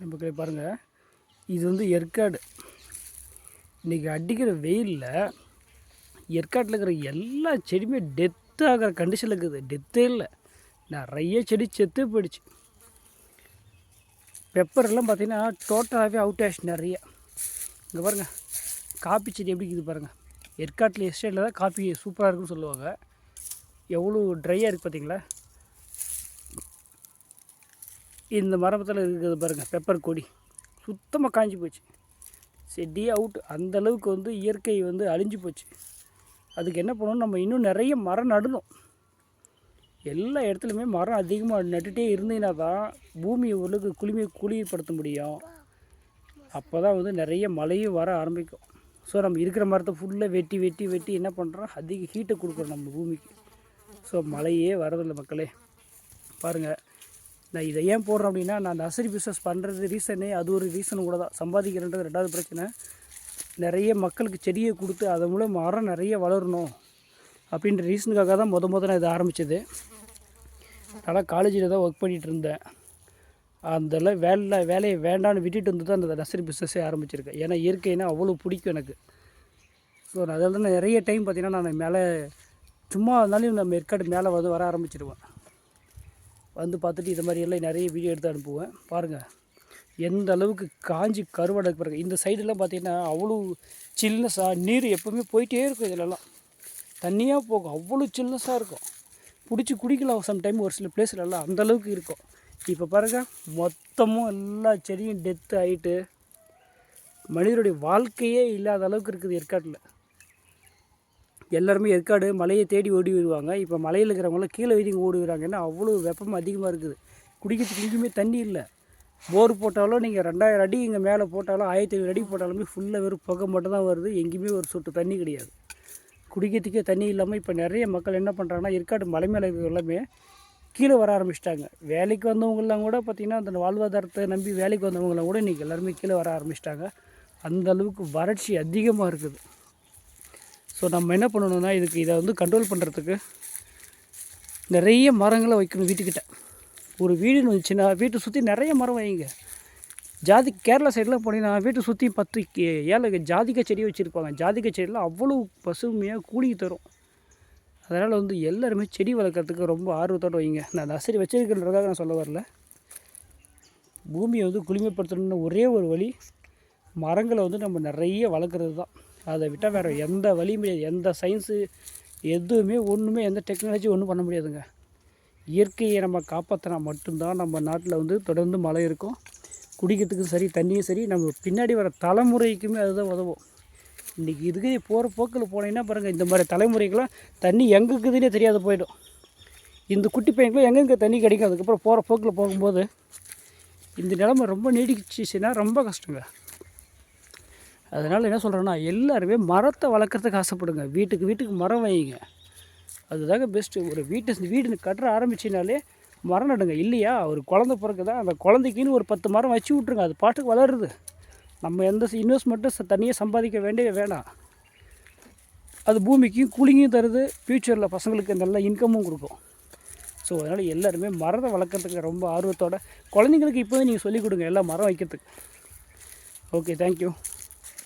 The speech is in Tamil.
நமக்கு பாருங்கள் இது வந்து ஏற்காடு. இன்றைக்கி அடிக்கிற வெயிலில் ஏற்காட்டில் இருக்கிற எல்லா செடியுமே டெத் ஆகிற கண்டிஷனில் இருக்குது. டெத்தே இல்லை. நிறைய செடி செத்து போயிடுச்சு. பெப்பரெல்லாம் பார்த்திங்கன்னா டோட்டலாகவே அவுட் ஆயிடுச்சு நிறைய. இங்கே பாருங்கள் காப்பி செடி எப்படி இருக்குது பாருங்கள் ஏற்காட்டில் எஸ்டேட்டில் தான் காப்பி சூப்பராக இருக்குன்னு சொல்லுவாங்க. எவ்வளோ ட்ரையாக இருக்குது பார்த்தீங்களா? இந்த மரத்தில் இருக்கிறது பாருங்கள் பெப்பர் கொடி. சுத்தமாக காஞ்சி போச்சு. செடி அவுட் அந்த அளவுக்கு வந்து இயற்கை வந்து அழிஞ்சு போச்சு. அதுக்கு என்ன பண்ணணும் நம்ம இன்னும் நிறைய மரம் நடணும். எல்லா இடத்துலையுமே மரம் அதிகமாக நட்டுகிட்டே இருந்தீங்கன்னா தான் பூமியை ஓரளவுக்கு குளிமையை குளிர்படுத்த முடியும். அப்போ தான் வந்து நிறைய மழையும் வர ஆரம்பிக்கும். ஸோ நம்ம இருக்கிற மரத்தை ஃபுல்லாக வெட்டி வெட்டி வெட்டி என்ன பண்ணுறோம் அதிக ஹீட்டை கொடுக்குறோம் நம்ம பூமிக்கு. ஸோ மழையே வரதில்லை மக்களே. பாருங்கள் நான் இதை ஏன் போடுறேன் அப்படின்னா நான் நர்சரி பிஸ்னஸ் பண்ணுறது ரீசனே அது ஒரு ரீசன் கூட தான். சம்பாதிக்கிறன்றது ரெண்டாவது பிரச்சனை. நிறைய மக்களுக்கு செடியை கொடுத்து அதன் மூலம் மரம் நிறைய வளரணும் அப்படின்ற ரீசனுக்காக தான் முத முத நான் இதை ஆரம்பித்தது நான் காலேஜில் தான் ஒர்க் பண்ணிகிட்டு இருந்தேன். அதெல்லாம் வேலை வேலையை வேண்டான்னு விட்டுட்டு வந்து தான் அந்த நர்சரி பிஸ்னஸே ஆரம்பிச்சிருக்கேன். ஏன்னா இயற்கைனா அவ்வளோ பிடிக்கும் எனக்கு. ஸோ அதில் தான் நிறைய டைம் பார்த்திங்கன்னா நான் மேலே சும்மா இருந்தாலும் நம்ம ஏற்காடு மேலே வந்து வர ஆரம்பிச்சிடுவேன் வந்து பார்த்துட்டு இது மாதிரி எல்லாம் நிறைய வீடியோ எடுத்து அனுப்புவேன். பாருங்கள் எந்த அளவுக்கு காஞ்சி கருவாடை பிறகு இந்த சைடெல்லாம் பார்த்தீங்கன்னா அவ்வளோ சில்னஸாக நீர் எப்போவுமே போயிட்டே இருக்கும் இதிலெல்லாம் தண்ணியாக போகும். அவ்வளோ சில்னஸாக இருக்கும். பிடிச்சி குடிக்கலாம். சம்டைம் ஒரு சில பிளேஸ்லலாம் அந்த அளவுக்கு இருக்கும். இப்போ பாருங்கள் மொத்தமும் எல்லா செடியும் டெத்து ஆகிட்டு மனிதனுடைய வாழ்க்கையே இல்லாத அளவுக்கு இருக்குது ஏற்காட்டில். எல்லாருமே ஏற்காடு மலையை தேடி ஓடி வருவாங்க. இப்போ மலையில் இருக்கிறவங்களாம் கீழே வீதிங்க ஓடி வருவாங்க ஏன்னா அவ்வளோ வெப்பம் அதிகமாக இருக்குது. குடிக்கிறதுக்கு எங்கேயுமே தண்ணி இல்லை. போர் போட்டாலும் நீங்கள் ரெண்டாயிரம் அடி இங்கே மேலே போட்டாலும் ஆயிரத்தி ஐநூறு அடி போட்டாலுமே ஃபுல்லாக வெறும் புகை மட்டும் தான் வருது. எங்கேயுமே ஒரு சொட்டு தண்ணி கிடையாது. குடிக்கிறதுக்கே தண்ணி இல்லாமல் இப்போ நிறைய மக்கள் என்ன பண்ணுறாங்கன்னா ஏற்காடு மலை மேலே இருக்கிற எல்லாமே கீழே வர ஆரம்பிச்சிட்டாங்க. வேலைக்கு வந்தவங்கெல்லாம் கூட பார்த்திங்கன்னா அந்த வாழ்வாதாரத்தை நம்பி வேலைக்கு வந்தவங்களாம் கூட இன்றைக்கி எல்லாருமே கீழே வர ஆரம்பிச்சிட்டாங்க. அந்த அளவுக்கு வறட்சி அதிகமாக இருக்குது. ஸோ நம்ம என்ன பண்ணணும்னா இதுக்கு இதை வந்து கண்ட்ரோல் பண்ணுறதுக்கு நிறைய மரங்களை வைக்கணும் வீட்டுக்கிட்ட. ஒரு வீடுன்னு வந்துச்சுன்னா வீட்டை சுற்றி நிறைய மரம் வைங்க. ஜாதி கேரளா சைடெலாம் போனீங்கன்னா வீட்டை சுற்றி பத்து கே- ஏழு ஜாதிக்காய் செடி வச்சுருப்பாங்க. ஜாதிக்காய் செடியெலாம் அவ்வளோ பசுமையாக கூலிக்கு தரும். அதனால் வந்து எல்லாருமே செடி வளர்க்குறதுக்கு ரொம்ப ஆர்வத்தோடு வைங்க. நான் நர்சரி வச்சுருக்கிறதுக்காக நான் சொல்ல வரல. பூமியை வந்து குளிமைப்படுத்தணும்னு ஒரே ஒரு வழி மரங்களை வந்து நம்ம நிறைய வளர்க்குறது தான். அதை விட்டால் வேறு எந்த வழியும் முடியாது. எந்த சயின்ஸு எதுவுமே ஒன்றுமே எந்த டெக்னாலஜி ஒன்றும் பண்ண முடியாதுங்க. இயற்கையை நம்ம காப்பாற்றினா மட்டும்தான் நம்ம நாட்டில் வந்து தொடர்ந்து மழை இருக்கும். குடிக்கிறதுக்கும் சரி தண்ணியும் சரி நம்ம பின்னாடி வர தலைமுறைக்குமே அதுதான் உதவும். இன்றைக்கி இதுக்கு போகிற போக்கில் போனீங்கன்னா பாருங்கள் இந்த மாதிரி தலைமுறைக்கெல்லாம் தண்ணி எங்கே இருக்குதுன்னே தெரியாது போயிடும். இந்த குட்டி பையனுக்குலாம் எங்கெங்கே தண்ணி கிடைக்கும்? அதுக்கப்புறம் போகிற போக்கில் போகும்போது இந்த நிலைமை ரொம்ப நீடிச்சிச்சுன்னா ரொம்ப கஷ்டங்க. அதனால் என்ன சொல்கிறேன்னா எல்லாருமே மரத்தை வளர்க்குறதுக்கு ஆசைப்படுங்க. வீட்டுக்கு வீட்டுக்கு மரம் வைங்க. அதுதாங்க பெஸ்ட்டு ஒரு வீட்டை வீடு கட்டுற ஆரம்பிச்சினாலே மரம் நடுங்க. இல்லையா? ஒரு குழந்த பிறகுதா அந்த குழந்தைக்குன்னு ஒரு பத்து மரம் வச்சு விட்ருங்க அது பாட்டுக்கு வளருது. நம்ம எந்த இன்வெஸ்ட்மெண்ட்டும் தனியாக சம்பாதிக்க வேண்டியவே வேணாம் அது பூமிக்கும் கூலிங்கும் தருது. ஃப்யூச்சரில் பசங்களுக்கு நல்ல இன்கமும் கொடுக்கும். ஸோ அதனால் எல்லாருமே மரத்தை வளர்க்குறதுக்கு ரொம்ப ஆர்வத்தோட குழந்தைங்களுக்கு இப்போவே நீங்கள் சொல்லிக் கொடுங்க எல்லாம் மரம் வைக்கிறதுக்கு. Okay thank you